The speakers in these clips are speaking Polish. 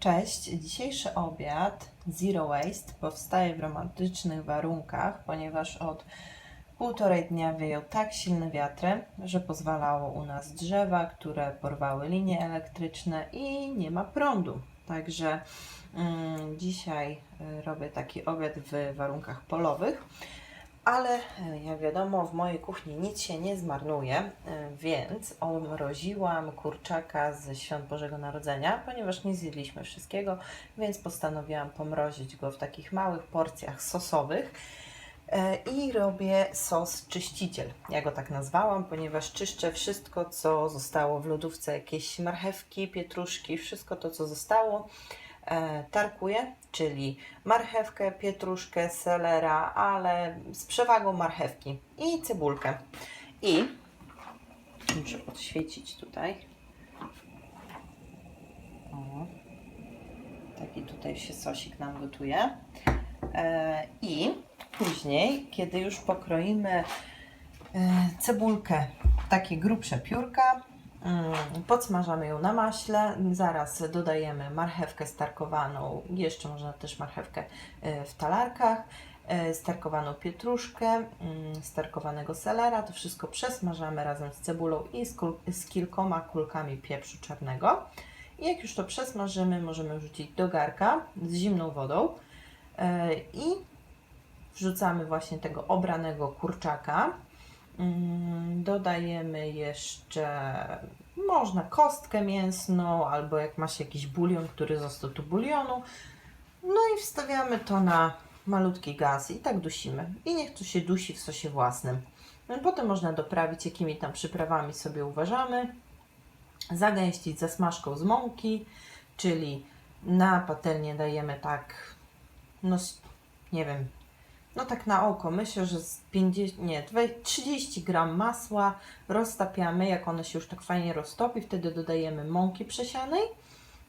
Cześć, dzisiejszy obiad Zero Waste powstaje w romantycznych warunkach, ponieważ od półtorej dnia wieją tak silne wiatry, że pozwalało u nas drzewa, które porwały linie elektryczne i nie ma prądu. Także mm, dzisiaj y, robię taki obiad w warunkach polowych. Ale e, jak wiadomo, w mojej kuchni nic się nie zmarnuje, e, więc omroziłam kurczaka ze świąt Bożego Narodzenia, ponieważ nie zjedliśmy wszystkiego, więc postanowiłam pomrozić go w takich małych porcjach sosowych. E, I robię sos czyściciel. Ja go tak nazwałam, ponieważ czyszczę wszystko, co zostało w lodówce, jakieś marchewki, pietruszki, wszystko to, co zostało e, tarkuję, czyli marchewkę, pietruszkę, selera, ale z przewagą marchewki i cebulkę. I muszę podświecić tutaj. O, taki tutaj się sosik nam gotuje. E, I później, kiedy już pokroimy e, cebulkę, takie grubsze piórka, Podsmażamy ją na maśle, zaraz dodajemy marchewkę starkowaną, jeszcze można też marchewkę e, w talarkach, e, starkowaną pietruszkę, mm, starkowanego selera, to wszystko przesmażamy razem z cebulą i z, z kilkoma kulkami pieprzu czarnego. I jak już to przesmażymy, możemy wrzucić do garka z zimną wodą e, i wrzucamy właśnie tego obranego kurczaka. Mm, Dodajemy jeszcze, można kostkę mięsną, albo jak masz jakiś bulion, który został tu bulionu. No i wstawiamy to na malutki gaz i tak dusimy. I niech to się dusi w sosie własnym. Potem można doprawić, jakimi tam przyprawami sobie uważamy. Zagęścić zasmażką z mąki, czyli na patelnię dajemy tak, no nie wiem, no tak na oko, myślę, że z 50, nie, dwe- 30 gram masła roztapiamy, jak ono się już tak fajnie roztopi, wtedy dodajemy mąki przesianej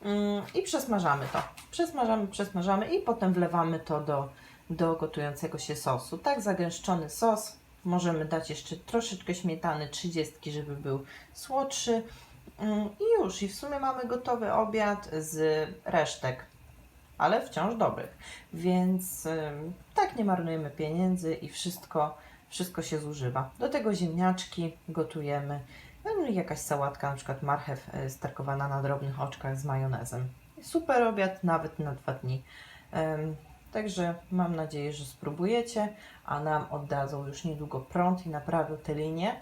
mm, i przesmażamy to. Przesmażamy, przesmażamy i potem wlewamy to do, do gotującego się sosu. Tak zagęszczony sos, możemy dać jeszcze troszeczkę śmietany 30, żeby był słodszy Mm, i już, i w sumie mamy gotowy obiad z resztek ale wciąż dobrych. Więc tak nie marnujemy pieniędzy i wszystko, wszystko się zużywa. Do tego ziemniaczki gotujemy. No jakaś sałatka, na przykład marchew y, starkowana na drobnych oczkach z majonezem. Super obiad nawet na dwa dni. Także mam nadzieję, że spróbujecie, a nam oddadzą już niedługo prąd i naprawią te linie,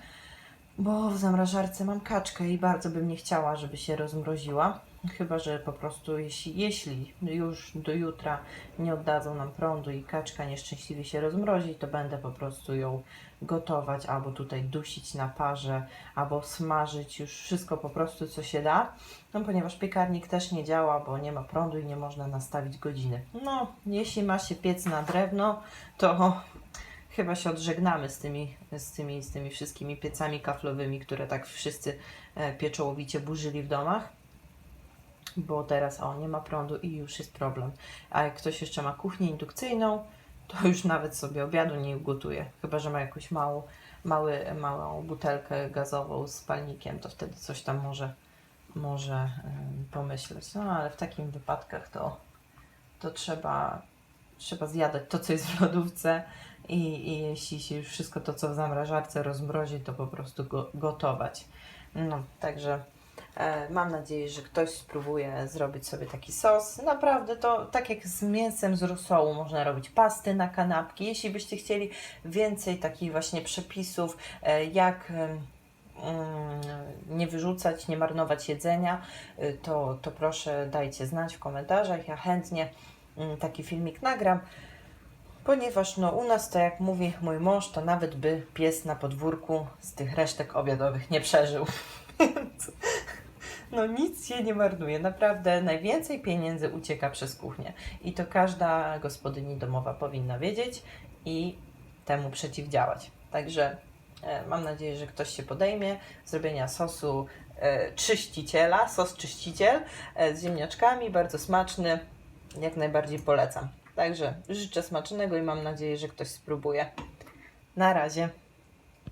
bo w zamrażarce mam kaczkę i bardzo bym nie chciała, żeby się rozmroziła. Chyba, że po prostu jeśli, jeśli już do jutra nie oddadzą nam prądu i kaczka nieszczęśliwie się rozmrozi, to będę po prostu ją gotować albo tutaj dusić na parze, albo smażyć już wszystko po prostu co się da. No ponieważ piekarnik też nie działa, bo nie ma prądu i nie można nastawić godziny. No, jeśli ma się piec na drewno, to chyba się odżegnamy z tymi, z tymi, z tymi wszystkimi piecami kaflowymi, które tak wszyscy e, pieczołowicie burzyli w domach bo teraz o, nie ma prądu i już jest problem. A jak ktoś jeszcze ma kuchnię indukcyjną, to już nawet sobie obiadu nie ugotuje. Chyba, że ma jakąś małą, mały, małą butelkę gazową z palnikiem, to wtedy coś tam może, może pomyśleć. No ale w takim wypadkach to, to trzeba, trzeba zjadać to, co jest w lodówce i, i jeśli się już wszystko to, co w zamrażarce rozmrozi, to po prostu go, gotować. No, także Mam nadzieję, że ktoś spróbuje zrobić sobie taki sos. Naprawdę to tak jak z mięsem z rosołu można robić pasty na kanapki. Jeśli byście chcieli więcej takich właśnie przepisów, e, jak mm, nie wyrzucać, nie marnować jedzenia, y, to, to proszę dajcie znać w komentarzach. Ja chętnie mm, taki filmik nagram. Ponieważ no, u nas to jak mówi mój mąż, to nawet by pies na podwórku z tych resztek obiadowych nie przeżył. No nic się nie marnuje. Naprawdę najwięcej pieniędzy ucieka przez kuchnię. I to każda gospodyni domowa powinna wiedzieć i temu przeciwdziałać. Także e, mam nadzieję, że ktoś się podejmie zrobienia sosu e, czyściciela, sos czyściciel e, z ziemniaczkami, bardzo smaczny. Jak najbardziej polecam. Także życzę smacznego i mam nadzieję, że ktoś spróbuje. Na razie.